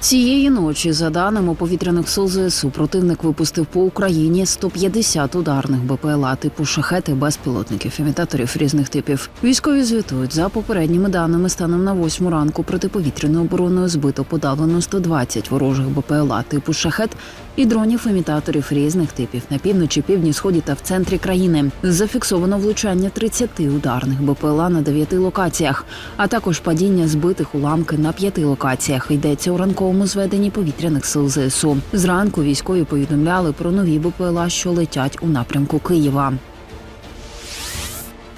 Цієї ночі, за даними повітряних сил ЗСУ, противник випустив по Україні 150 ударних БПЛА типу шахети безпілотників, імітаторів різних типів. Військові звітують за попередніми даними станом на 8 ранку протиповітряною обороною збито подавлено 120 ворожих БПЛА типу шахет і дронів імітаторів різних типів на півночі, півдні, сході та в центрі країни. Зафіксовано влучання 30 ударних БПЛА на 9 локаціях, а також падіння збитих уламки на 5 локаціях. Йдеться у ранковому зведенні повітряних сил ЗСУ. Зранку військові повідомляли про нові БПЛА, що летять у напрямку Києва.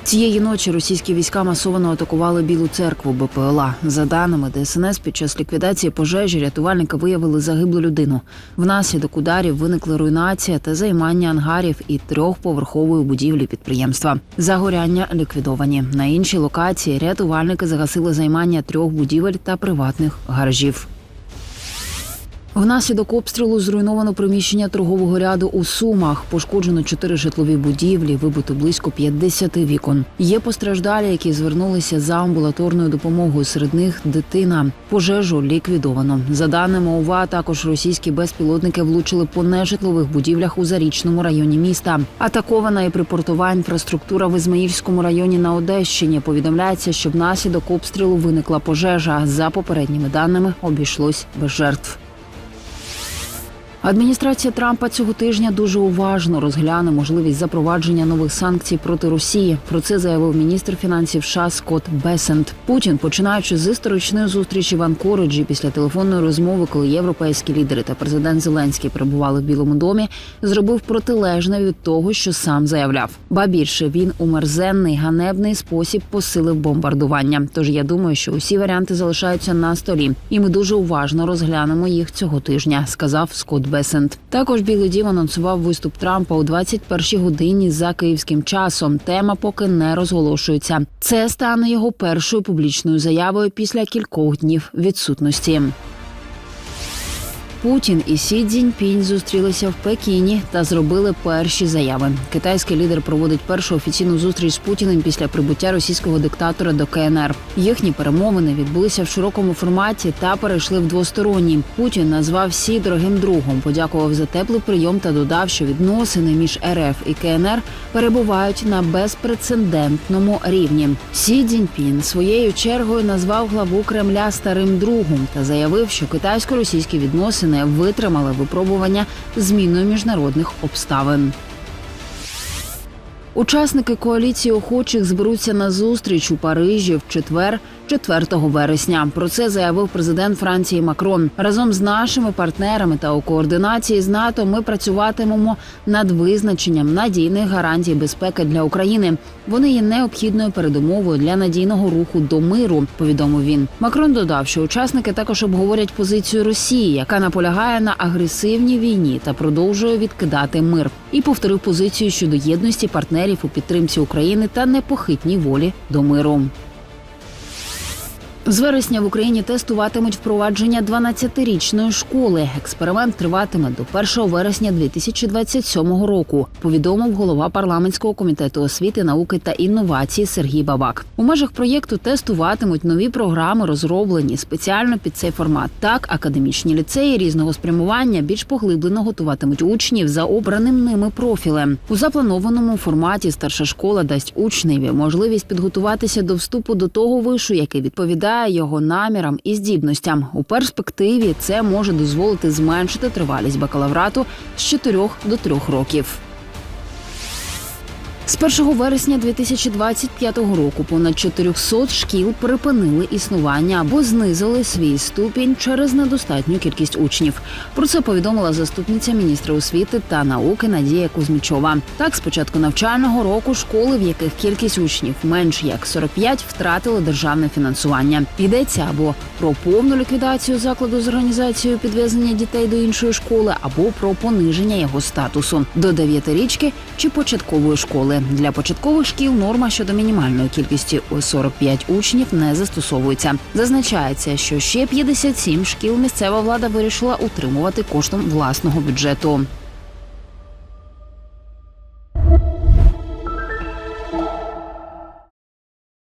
Цієї ночі російські війська масово атакували Білу церкву БПЛА. За даними ДСНС, під час ліквідації пожежі рятувальники виявили загиблу людину. Внаслідок ударів виникли руйнація та займання ангарів і трьохповерхової будівлі підприємства. Загоряння ліквідовані. На іншій локації рятувальники загасили займання трьох будівель та приватних гаражів. Внаслідок обстрілу зруйновано приміщення торгового ряду у Сумах. Пошкоджено чотири житлові будівлі, вибито близько 50 вікон. Є постраждалі, які звернулися за амбулаторною допомогою. Серед них дитина. Пожежу ліквідовано. За даними ОВА, також російські безпілотники влучили по нежитлових будівлях у зарічному районі міста. Атакована і припортова інфраструктура в Ізмаїльському районі на Одещині. Повідомляється, що внаслідок обстрілу виникла пожежа. За попередніми даними обійшлось без жертв. Адміністрація Трампа цього тижня дуже уважно розгляне можливість запровадження нових санкцій проти Росії. Про це заявив міністр фінансів США Скотт Бесент. Путін, починаючи з історичної зустрічі в Анкориджі після телефонної розмови, коли європейські лідери та президент Зеленський перебували в Білому домі, зробив протилежне від того, що сам заявляв. Ба більше він у мерзенний ганебний спосіб посилив бомбардування. Тож я думаю, що усі варіанти залишаються на столі, і ми дуже уважно розглянемо їх цього тижня, сказав Скотт Бесент. Також Білий Дім анонсував виступ Трампа у 21-й годині за київським часом. Тема поки не розголошується. Це стане його першою публічною заявою після кількох днів відсутності. Путін і Сі Цзіньпінь зустрілися в Пекіні та зробили перші заяви. Китайський лідер проводить першу офіційну зустріч з Путіним після прибуття російського диктатора до КНР. Їхні перемовини відбулися в широкому форматі та перейшли в двосторонні. Путін назвав Сі дорогим другом, подякував за теплий прийом та додав, що відносини між РФ і КНР перебувають на безпрецедентному рівні. Сі Цзіньпін своєю чергою назвав главу Кремля старим другом та заявив, що китайсько-російські відносини витримали випробування зміною міжнародних обставин. Учасники коаліції охочих зберуться на зустріч у Парижі в четвер, 4 вересня. Про це заявив президент Франції Макрон. Разом з нашими партнерами та у координації з НАТО ми працюватимемо над визначенням надійних гарантій безпеки для України. Вони є необхідною передумовою для надійного руху до миру. Повідомив він. Макрон додав, що учасники також обговорять позицію Росії, яка наполягає на агресивній війні та продовжує відкидати мир. І повторив позицію щодо єдності партнерів у підтримці України та непохитній волі до миру. З вересня в Україні тестуватимуть впровадження 12-річної школи. Експеримент триватиме до 1 вересня 2027 року. Повідомив голова парламентського комітету освіти, науки та інновацій Сергій Бабак. У межах проєкту тестуватимуть нові програми, розроблені спеціально під цей формат. Так, академічні ліцеї різного спрямування більш поглиблено готуватимуть учнів за обраним ними профілем. У запланованому форматі старша школа дасть учневі можливість підготуватися до вступу до того вишу, який відповідає його намірам і здібностям. У перспективі це може дозволити зменшити тривалість бакалаврату з 4 до 3 років. З 1 вересня 2025 року понад 400 шкіл припинили існування або знизили свій ступінь через недостатню кількість учнів. Про це повідомила заступниця міністра освіти та науки Надія Кузьмічова. Так, з початку навчального року школи, в яких кількість учнів менш як 45, втратили державне фінансування. Йдеться або про повну ліквідацію закладу з організацією підвезення дітей до іншої школи, або про пониження його статусу до дев'ятирічки чи початкової школи. Для початкових шкіл норма щодо мінімальної кількості у 45 учнів не застосовується. Зазначається, що ще 57 шкіл місцева влада вирішила утримувати коштом власного бюджету.